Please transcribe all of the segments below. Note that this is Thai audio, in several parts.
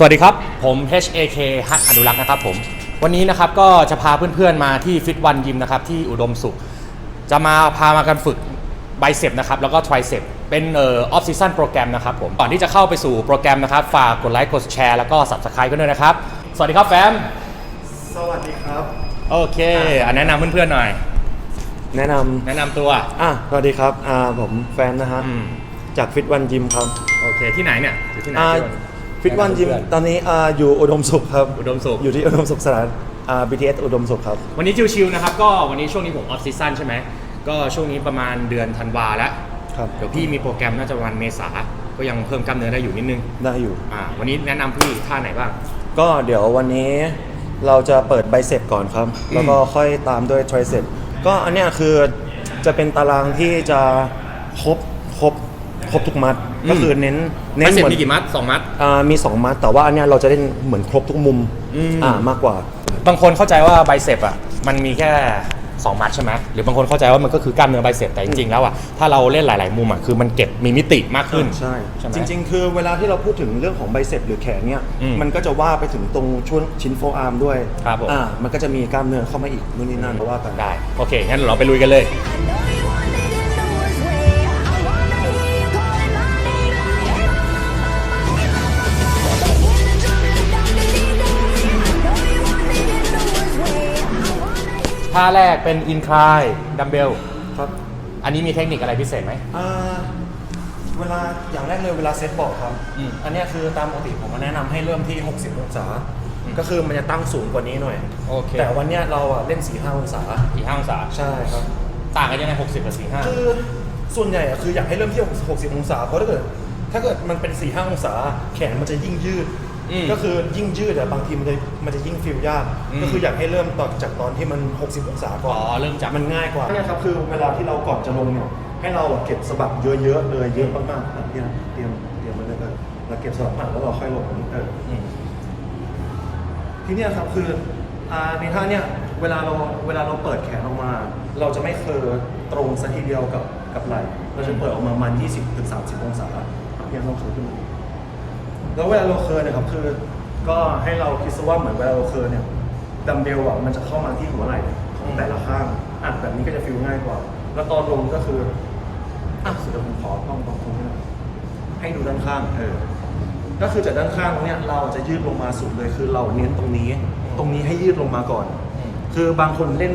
สวัสดีครับ ผม HAK ฮัทอนุรักษ์นะครับผม วันนี้นะครับก็จะพาเพื่อนๆมาที่ฟิตวันยิมนะครับที่อุดมสุข จะมาพามากันฝึกไบเซปนะครับแล้วก็ทริเซปเป็นเอ่อออฟซีซันโปรแกรมนะครับผมก่อนที่จะเข้าไปสู่โปรแกรมนะครับ ฝากกดไลค์กดแชร์แล้วก็ Subscribe กันด้วยนะครับ สวัสดีครับแฟม สวัสดีครับ โอเคอะแนะนำเพื่อนๆหน่อย แนะนแนะนำตัวำอะสวัสดีครับอ่าผมแฟนนะฮะ อืมจากฟิตวันยิมครับ โอเคที่ไหนเนี่ยอยู่ที่ไหนอ่าที่ ฟิตวันยิมแะำเพื่อตอนนี้อ่าอยู่อุดมสุขครับ อุดมสุข อยู่ที่อุดมสุขสถานอ่า BTS อุดมสุขครับ วันนี้ชิวๆนะครับ ก็วันนี้ช่วงนี้ผมออฟซีซันใช่ไหม ก็ช่วงนี้ประมาณเดือนธันวาแล้ว ครับ เดี๋ยวพี่มีโปรแกรมน่าจะวันเมษา ก็ยังเพิ่มกล้ามเนื้อได้อยู่นิดนึง ได้อยู่ อ่า วันนี้แนะนำพี่ท่าไหนบ้าง ก็เดี๋ยววันนี้เราจะเปิดไบเซปก่อนครับ แล้วก็ค่อยตามด้วยทริเซปก็อันเนี้ยคือจะเป็นตารางที่จะครบครบ ครบทุกมัด ก็คือเน้นเน้ไม่นเสร็จเหมือนมีกี่มัดสองมัด อ่ามี 2 มัด แต่ว่าอันเนี้ยเราจะเล่นเหมือนครบทุกมุมอืมอ่ามากกว่า บางคนเข้าใจว่าไบเซปอะมันมีแค่2มัดใช่ไหมหรือบางคนเข้าใจว่ามันก็คือกล้ามเนื้อไบเซปแต่จริงๆแล้วอะถ้าเราเล่นหลายๆมุมอะคือมันเก็บมีมิติมากขึ้น ใช่ใช่ไหมจริง ๆ คือเวลาที่เราพูดถึงเรื่องของไบเซปหรือแขนเนี่ยอืมมันก็จะว่าไปถึงตรงช่วงชิ้นโฟอาร์มด้วยครับผม อ่ามันก็จะมีกล้ามเนื้อเข้ามาอีกนู่นนี่นั่นเพราะว่ากัน ได้ โอเค งั้นเราไปลุยกันเลย I know you ท่าแรกเป็นอินคลายดัมเบล ครับอันนี้มีเทคนิคอะไรพิเศษไหม อ่าเวลาอย่างแรกเลยเวลาเซตบอกครับ อืมอันเนี้ยคือตามปกติผมก็แนะนำให้เริ่มที่ 60 องศา อืม ก็คือมันจะตั้งสูงกว่านี้หน่อย โอเคแต่วันเนี้ยเราอะเล่น 4-5 องศา สี่ห้าองศาใช่ครับ ต่างกันยังไง60กับ45คือส่วนใหญ่อะคืออยากให้เริ่มที่ 60 องศา เพราะถ้าเกิด ถ้าเกิดมันเป็น 4 5 องศา แขนมันจะยิ่งยืด อืมก็คือยิ่งยืดอะบางทีมันจะมันจะยิ่งฟิลยาก อืมก็คืออยากให้เรริ่มต่อจากตอนที่มัน 60 องศาก่อนอ๋อเริ่มจาก มันง่ายกว่าเนี่ยครับคือเวลาที่เราก่อนจะลงเนี่ยให้เราอะเก็บสะบักเยอะๆเลยเยอะมากๆอะเตรียมเตรียมเตรียมมาเลยเออเราเก็บสะบักมากแล้วเราค่อยลงเออ อืม ทีเนี้ยครับคืออ่าในท่าเนี้ยเวลาเราเวลาเราเปิดแขนออกมา เราจะไม่เคอตรงสัทีเดียวกับกับไหล่เราจะเปิดออกมาประมาณ20ถึง30 องศาเนี่ยเราเคอขึ้นมา แล้วเวลาเราเคอเนี่ยครับคือก็ให้เราคิดซะว่าเหมือนเวลาเราเคอเนี่ยดัมเบลอะมันจะเข้ามาที่หัวไหล่ของแต่ละข้างอะแบบนี้ก็จะฟีลง่ายกว่า แล้วตอนลงก็คืออะสุดท้ายผมขอต้องตรงตรงนี้หน่อยให้ดูด้านข้างเออก็คือจากด้านข้างเนี่ยเราจะยืดลงมาสุดเลยคือเราเน้นตรงนี้ ตรงนี้ให้ยืดลงมาก่อน คือบางคนเล่น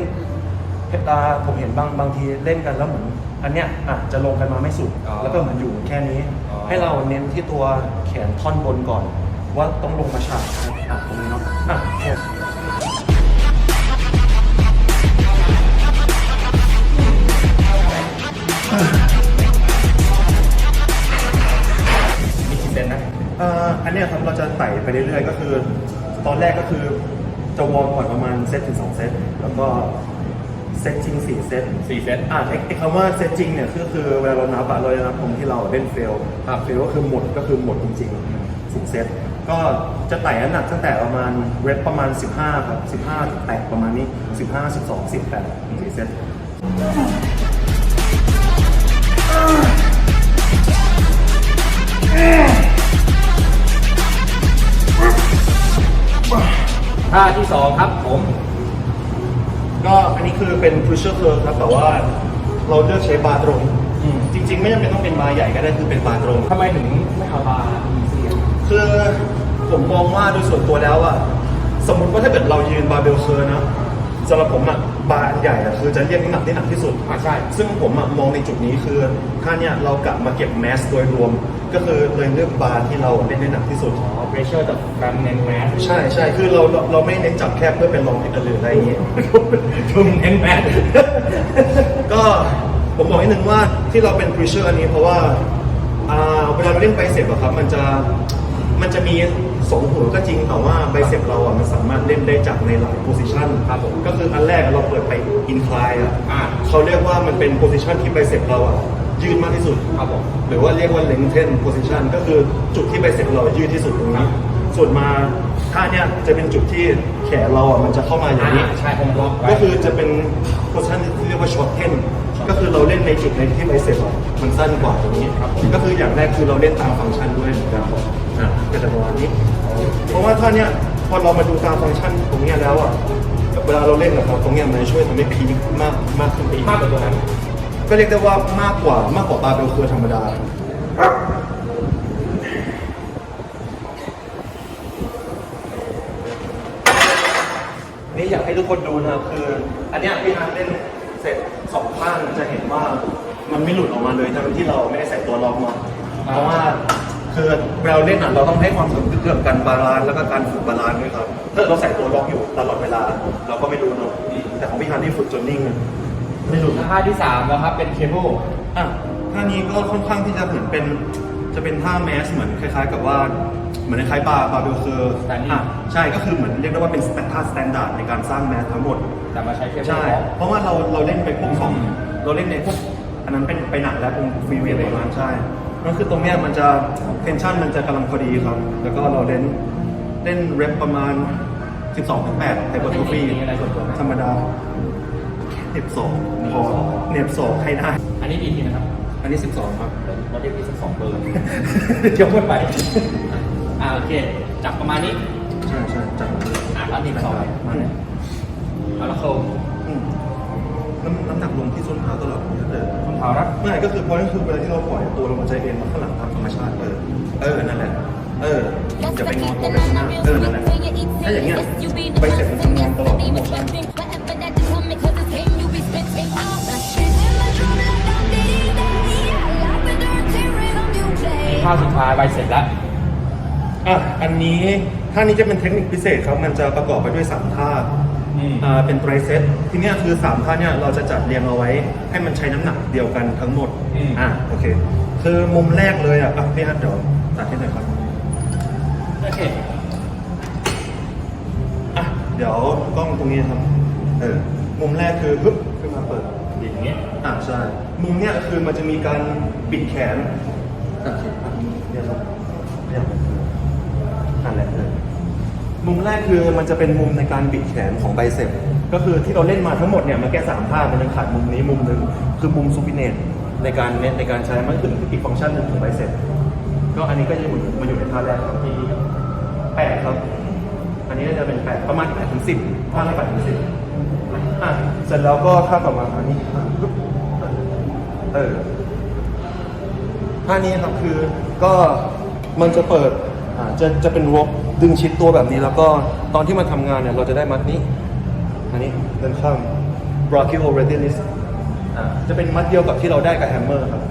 เพชรตาผมเห็นบางบางทีเล่นกันแล้วเหมือน อันเนี้ยอะจะลงกันมาไม่สุด แล้วก็เหมือนอยู่แค่นี้ ให้เราเน้นที่ตัวแขนท่อนบนก่อน ว่าต้องลงมาฉากอะตรงนี้เนาะอะโอเคมีกี่เซนนะเอ่ออันเนี้ยครับเราจะไต่ไปเรื่อยๆ ก็คือ ตอนแรกก็คือจะวอร์มก่อนประมาณเซตถึงสองเซตแล้วก็ เซตจริงสี่เซตสี่เซต อ่าไอ้ไอ้คำว่าเซตจริงเนี่ยก็คือเวลาเรานับอะเราจะนับตรงที่เราเล่นเฟลครับเฟลก็คือหมดก็คือหมดจริงๆสี่เซต ก็จะไต่น้ำหนักตั้งแต่ประมาณเวทประมาณ 15 ครับ 15ถึงแตะประมาณนี้ 15 12 18สี่เซตท่าที่สองครับผม ก็อันนี้คือเป็น pusher curve ครับแต่ว่าเราเลือกใช้บาร์ตรง อืมจริง ๆ ไม่จำเป็นต้องเป็นบาร์ใหญ่ก็ได้คือเป็นบาร์ตรง ทำไมถึงไม่เอาบาร์อีซี่อะคือผมมองว่าโดยส่วนตัวแล้วอะสมมุติว่าถ้าเกิดเรายืนบาร์เบลเคอร์นะ สำหรับผมอะบาร์อันใหญ่อะคือจะเรียกน้ำหนักได้หนักที่สุด อ่าใช่ ซึ่งผมอะมองในจุดนี้คือถ้าเนี่ยเรากลับมาเก็บแมสโดยรวม ก็คือเลยเลือกบาร์ที่เราเล่นได้หนักที่สุด อ๋อ pressure จากการเน้นแมสใช่ใช่คือเราเราเราไม่เน้นจับแคบเพื่อเป็นรองผิดหรืออะไรอย่างเงี้ยทุ่มเน้นแมส ก็ผมบอกนิดนึงว่าที่เราเป็น preacher อันนี้เพราะว่าอ่าเวลาเราเล่นไบเซปอะครับ มันจะ มันจะมีสองหัวก็จริงแต่ว่าไบเซปเราอะมันสามารถเล่นได้จากในหลาย position ครับผมก็คืออันแรกเราเปิดไป incline อะอ่า เขาเรียกว่ามันเป็น position ที่ไบเซปเราอะยืดมากที่สุด ครับผม หรือว่าเรียกว่า lengthen position ก็คือจุดที่ไบเซปเรายืดที่สุดตรงครันี้บส่วนมาท่าเนี้ยจะเป็นจุดที่ แขนเราอะมันจะเข้ามาอย่างนี้อ่าใช่ผมล็อกไว้ ก็คือจะเป็นโพสิชันที่เรียกว่าช็อตเทนก็คือเราเล่นในจุดในที่ไบเซปอะมันสั้นกว่าตรงนี้ครับก็คืออย่างแรกคือเราเล่นตามฟังก์ชันด้วยเหมือนกันอะก็จะประมาณนี้ เพราะว่าถ้าเนี้ยพอเรามาดูตามฟังก์ชันตรงเนี้ยแล้วอะเวลาเราเล่นนะครับตรงเนี้ยมันจะช่วยทำให้พีคมากมากขึ้นไปอีกมากกว่าตัวนั้นก็เรียกได้ว่ามากกว่า มากกว่าบาร์เบลเคอร์ธรรมดา นี่อยากให้ทุกคนดูนะครับคือ อันเนี้ยพี่ฮาร์ดเล่นเสร็จสองข้างจะเห็นว่ามันไม่หลุดออกมาเลยทั้งที่เราไม่ได้ใส่ตัวล็อกมาเพราะว่าคือเวลาเล่นอะเราต้องให้ความสำคัญเรื่องการบาลานซ์แล้วก็การฝึกบาลานซ์ด้วยครับถ้าเราใส่ตัวล็อกอยู่ตลอดเวลา เราก็ไม่รู้เนอะแต่ของพี่ฮาร์ดนี่ฝึกจนนิ่งเลยไม่หลุดท่าที่สามนะครับเป็นเคเบิลอะท่านี้ก็ค่อนข้างที่จะเหมือนเป็น จะเป็นท่าแมสเหมือนคล้ายๆ กับว่าเหมือนคล้ายๆบาร์บาร์เบลเคอร์ Standing อะใช่ก็คือเหมือนเรียกได้ว่าเป็นท่าสแตนดาร์ดในการสร้างแมสทั้งหมดแต่มาใช้เคเบิลใช่ เพราะว่าเราเราเล่นไปพวกของเราเล่นในพวกอันนั้นเป็นไปหนักแล้วเป็นฟรีเวียประมาณใช่ก็คือตรงเนี้ยมันจะเทนชันมันจะกำลังพอดีครับ แล้วก็เราเล่นเล่นเรปประมาณ 12ถึง8แต่บนทูฟี่มีอะไรส่วนตัวไหมธรรมดาเน็บสองพอเน็บสองให้ได้ อันนี้กี่ทีนะครับ อันนี้ 12 ครับ เราเรียกที่สักสองเบอร์ เดี๋ยวพูดไป อ่าโอเค จับประมาณนี้ ใช่ใช่จับมาเลยอ่าแล้วหนีบสองมาเนี่ยเอาละโคมอืมน้ำน้ำหนักลงที่ส้นเท้าตลอดเลยรองเท้ารับไม่ก็คือพอนั่นคือเวลาที่เราปล่อยตัวลงมาใจเอ็นมาข้างหลังตามธรรมชาติเออเออ นั่นแหละ เออ อย่าไปงอนตัวไปข้างหน้าเออ นั่นแหละ ถ้าอย่างเงี้ยไปเสร็จมันทำงานตลอดทั้งหมด ได้ท่าสุดท้ายใบเสร็จแล้ว อะอันนี้ท่านี้จะเป็นเทคนิคพิเศษครับ มันจะประกอบไปด้วยสามท่าอืม อ่าเป็นไตรเซตทีเนี้ยคือสามท่าเนี่ยเราจะจัดเรียงเอาไว้ ให้มันใช้น้ำหนักเดียวกันทั้งหมดอืม อะโอเค คือมุมแรกเลยอะอะพี่ฮัทเดี๋ยวตัดให้หน่อยครับ โอเคอะเดี๋ยวกล้องตรงนี้นะครับ เออ มุมแรกคือปึ๊บขึ้นมาเปิด อย่างเงี้ยอะใช่ มุมเนี้ยคือมันจะมีการบิดแขนอะอะเนี่ยครับเนี่ยนั่นแหละเออ มุมแรกคือมันจะเป็นมุมในการบิดแขนของไบเซปก็คือที่เราเล่นมาทั้งหมดเนี่ยมันแค่สามท่ามันยังขาดมุมนี้มุมหนึ่งคือมุมซูปิเนตในการเน้นในการใช้มันคืออีกฟังก์ชันหนึ่งของไบเซปก็อันนี้ก็จะอยู่มาอยู่ในท่าแรกครับที่แปดครับ อันนี้จะเป็นแปดประมาณแปดถึงสิบท่าละแปดถึงสิบอะเสร็จแล้วก็ท่าต่อมาอันนี้เออท่านี้ครับคือก็มันจะเปิดอ่าจะจะเป็นวก ดึงชิดตัวแบบนี้แล้วก็ตอนที่มันทำงานเนี่ยเราจะได้มัดนี้ อันนี้เดินข้าง brachio radialis อ่าจะเป็นมัดเดียวกับที่เราได้กับแฮมเมอร์ครับ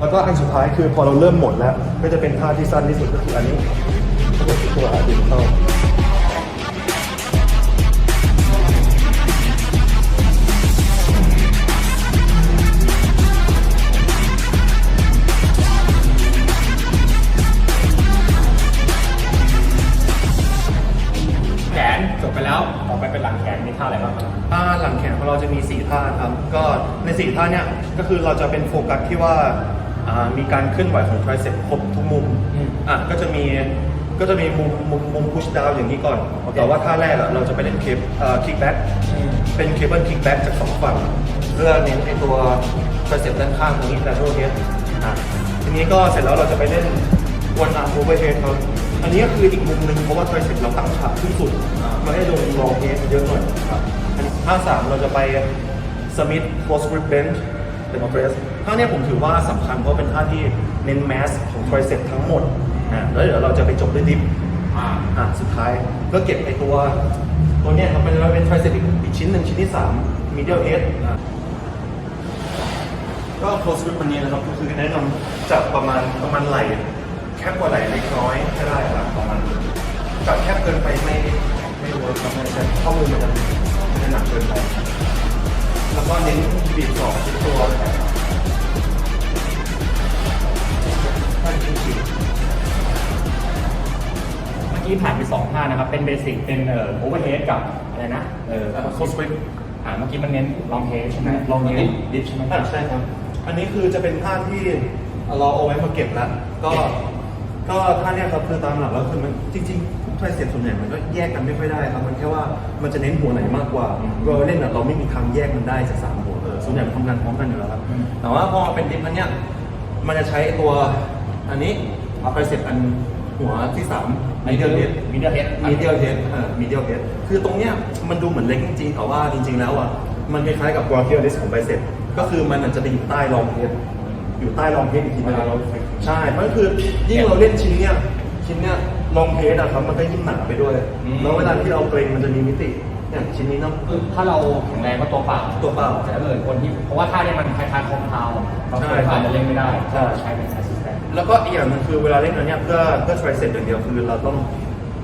แล้วก็อันสุดท้ายคือพอเราเริ่มหมดแล้ว ก็จะเป็นท่าที่สั้นที่สุดก็คืออันนี้ก็คือตัวดึงเข้า นจบไปแล้ว ต่อไปเป็นหลังแขนมีท่าอะไรบ้างครับ ท่าหลังแขนของเราจะมี4ท่าครับ ก็ใน4ท่าเนี่ยก็คือเราจะเป็นโฟกัสที่ว่าอ่ามีการเคลื่อนไหวของไทรเซปครบทุกมุมอืมอะก็จะมีก็จะมีมุมมุมมุมพุชดาวอย่างนี้ก่อน โอเค แต่ว่าท่าแรกอะเราจะไปเล่นเคปคิกแบ็กเป็นเคเบิลคิกแบ็กจากสองฝั่งเพื่อเน้นไอตัวไทรเซปด้านข้างตรงนี้แต่โทษเนี้ยอะทีนี้ก็เสร็จแล้วเราจะไปเล่นวันอาร์มโอเวอร์เฮดครับ อันนี้ก็คืออีกมุมหนึ่งเพราะว่าไทรเซปเราตั้งฉากขึ้นสุดอ่ามาให้ลงลองเฮดเยอะหน่อยครับอันนี้ท่าสามเราจะไปสมิธโคสกริปเบนช์เป็นออเฟสท่าเนี้ยผมถือว่าสำคัญเพราะเป็นท่าที่เน้นแมสของไทรเซปทั้งหมดอ่าแล้วเดี๋ยวเราจะไปจบด้วยดิฟอ่าอะสุดท้ายก็เก็บไอตัว ตัวเนี้ยครับมันจะเป็นไทรเซปอีกชิ้นหนึ่งชิ้นที่3 medial head อะก็ close grip วันนี้นะครับก็คือแนะนำจับประมาณประมาณไหล่ แคบกว่าไหลเล็กน้อยก็ได้ครับประมาณนี้จับแคบเกินไปไม่ไม่รู้ครับไม่ใช่ข้อมือมันจะมันจะหนักเกินไป แล้วก็เน้นบีบสองที่ตัวท่านจริงๆเมื่อกี้ผ่านไปสองท่านะครับ เป็นเบสิกเป็นเอ่อโอเวอร์เฮดกับอะไรนะเอ่อโคสวิปอ่าเมื่อกี้มันเน้นลองเฮดใช่ไหมลองเฮดดิฟใช่ไหมใช่ครับ อันนี้คือจะเป็นท่าที่เราเอาไว้มาเก็บแล้วก็ ก็ท่าเนี้ยครับคือตามหลักแล้วคือมันจริงๆทุกไทรเสียบส่วนใหญ่มันก็แยกกันไม่ค่อยได้ครับมันแค่ว่ามันจะเน้นหัวไหนมากกว่าเราเล่นอะเราไม่มีทางแยกมันได้จากสามหัวเออส่วนใหญ่มันทำงานพร้อมกันอยู่แล้วครับอืมแต่ว่าพอเป็นดิฟอันเนี้ยมันจะใช้ตัวอันนี้เอาไปเสร็จอันหัวที่สาม medial head medial head medial head อ่า medial head คือตรงเนี้ยมันดูเหมือนเล็กจริงๆแต่ว่าจริง ๆ แล้วอะมันคล้ายๆกับ brachialis ของไบเซ็ปก็คือมันอาจจะไปอยู่ใต้รองเพชร อยู่ใต้รองเพชรอีกทีเวลาเราใช่เพราะคือยิ่งเราเล่นชิ้นเนี้ยชิ้นเนี้ยรองเพชรอะครับมันก็ยิ่งหนาไปด้วยอืม แล้วเวลาที่เราเกรงมันจะมีมิติอย่างชิ้นนี้เนาะ คือถ้าเราแข็งแรงก็ตัวเปล่าตัวเปล่าแต่ถ้าเกิดคนที่เพราะว่าท่าเนี้มันคล้ายๆคอมเพลบางใช่คนอาจจะเล่นไม่ได้ใช่ ก็ใช้เป็นแอสซิสแตนต์แล้วก็อีกอย่างหนึงคือเวลาเล่นอันเนี้ยเพื่อเพื่อ tricep อย่างเดียวคือเราต้อง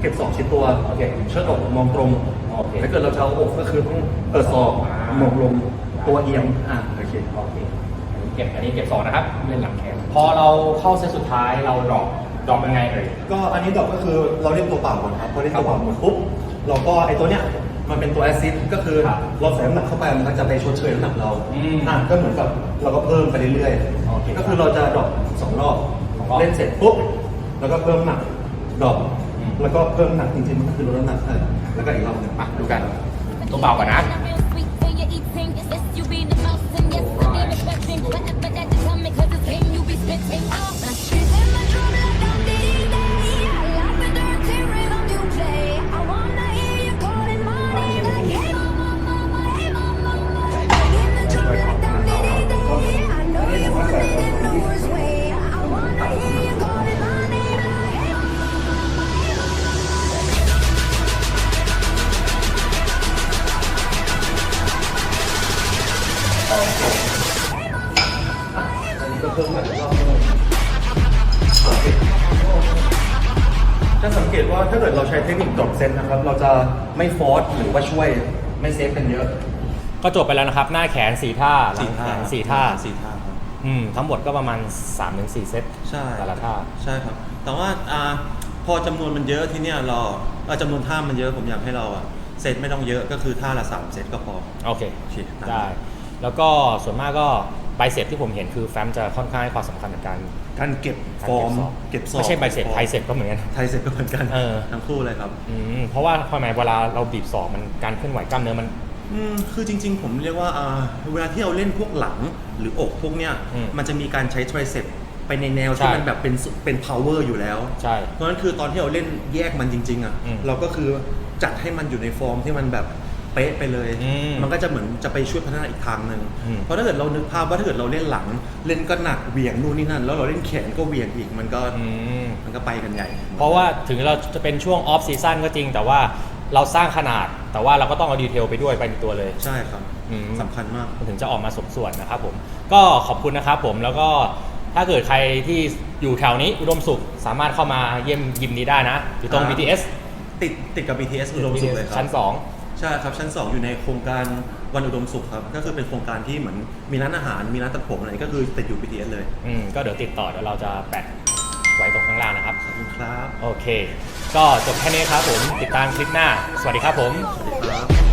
เก็บสองชิ้นตัวโอเคเชิดอกมองตรงโอเคถ้าเกิดเราจะเอาอกก็คือต้องเปิดศอกอ่ามองลงตัวเอียงอ่าโอเค โอเคอันนี้ เก็บอันนี้เก็บสองนะครับเล่นหลังแขนพอเราเข้าเซตสุดท้ายเราดรอปดรอปยังไงเอ่ย ก็อันนี้ดอกก็คือเราเล่นตัวเปล่าก่อนครับพอเล่นตัวเปล่าหมดปุ๊บเราก็ไอตัวเนี้ยมันเป็นตัวแอซิดก็คือครับเราใส่น้ำหนักเข้าไปมันก็จะไปชดเชยน้ำหนักเราอืมอะก็เหมือนกับเราก็เพิ่มไปเรื่อยโอเคก็คือเราจะดอกสองรอบสองรอบเล่นเสร็จปุ๊บแล้วก็เพิ่มหนักดอกอืม แล้วก็เพิ่มหนักจริงๆมันก็คือลดน้ำหนักให้แล้วก็อีกรอบหนึ่งมาดูกันตัวเปล่าก่อนนะ จะสังเกตว่าถ้าเกิดเราใช้เทคนิคดรอปเซนนะครับ เราจะไม่ฟอร์สหรือว่าช่วยไม่เซฟกันเยอะ ก็จบไปแล้วนะครับ หน้าแขนสี่ท่าหลังแขนสี่ท่าสี่ท่าครับอืมทั้งหมดก็ประมาณ 3-4 เซตใช่แต่ละท่าใช่ครับ แต่ว่าอ่าพอจำนวนมันเยอะที่เนี่ยเราอ่าจำนวนท่ามันเยอะผมอยากให้เราอะเซตไม่ต้องเยอะก็คือท่าละสามเซตก็พอ โอเคโอเคได้ได้ แล้วก็ส่วนมากก็ ไบเซ็ปที่ผมเห็นคือแฟมจะค่อนข้างให้ความสำคัญกับการ การเก็บการฟอร์มศอกเก็บศอกไม่ใช่ไบเซ็ปฟอร์มไทเซ็ปก็เหมือนกัน ไทเซ็ปก็เหมือนกัน เออ ทั้งคู่เลยครับอืมเพราะว่าทำไมเวลาเราบีบศอกมันการเคลื่อนไหวกล้ามเนื้อมัน อืมคือจริง ๆ ผมเรียกว่าอ่าเวลาที่เราเล่นพวกหลังหรืออกพวกเนี้ย อืมมันจะมีการใช้ไทรเซ็ปไปในแนวใช่ ที่มันแบบเป็นสุเป็น power อยู่แล้ว ใช่ เพราะฉะนั้นคือตอนที่เราเล่นแยกมันจริงๆอะ อืม เราก็คือจัดให้มันอยู่ในฟอร์มที่มันแบบเป๊ะไปเลย อืมมันก็จะเหมือนจะไปช่วยพัฒนาอีกทางหนึ่งอืม เพราะถ้าเกิดเรานึกภาพว่าถ้าเกิดเราเล่นหลัง เล่นก็หนักเหวี่ยงนู่นนี่นั่น แล้วเราเล่นแขนก็เหวี่ยงอีกมันก็อืม มันก็ไปกันใหญ่ เพราะว่าถึงเราจะเป็นช่วงออฟซีซั่นก็จริง แต่ว่าเราสร้างขนาด แต่ว่าเราก็ต้องเอาดีเทลไปด้วยไปในตัวเลย ใช่ครับอืม สำคัญมาก มันถึงจะออกมาสมส่วนนะครับผมก็ขอบคุณนะครับผมแล้วก็ถ้าเกิดใครที่อยู่แถวนี้อุดมสุขสามารถเข้ามาเยี่ยมยิมนี้ได้นะ อยู่ตรง อ่า BTS ติดติดกับ BTS อุดมสุขเลยครับชั้น ใช่ครับชั้น 2 อยู่ในโครงการวันอุดมสุขครับ ก็คือเป็นโครงการที่เหมือนมีร้านอาหารมีร้านตัดผมอะไรก็คือติดอยู่ BTS เลย2อืมก็เดี๋ยวติดต่อเดี๋ยวเราจะแปะไว้ตรงข้างล่างนะครับ ขอบคุณครับโอเค ก็จบแค่นี้ครับผมติดตามคลิปหน้า สวัสดีครับผม สวัสดีครับ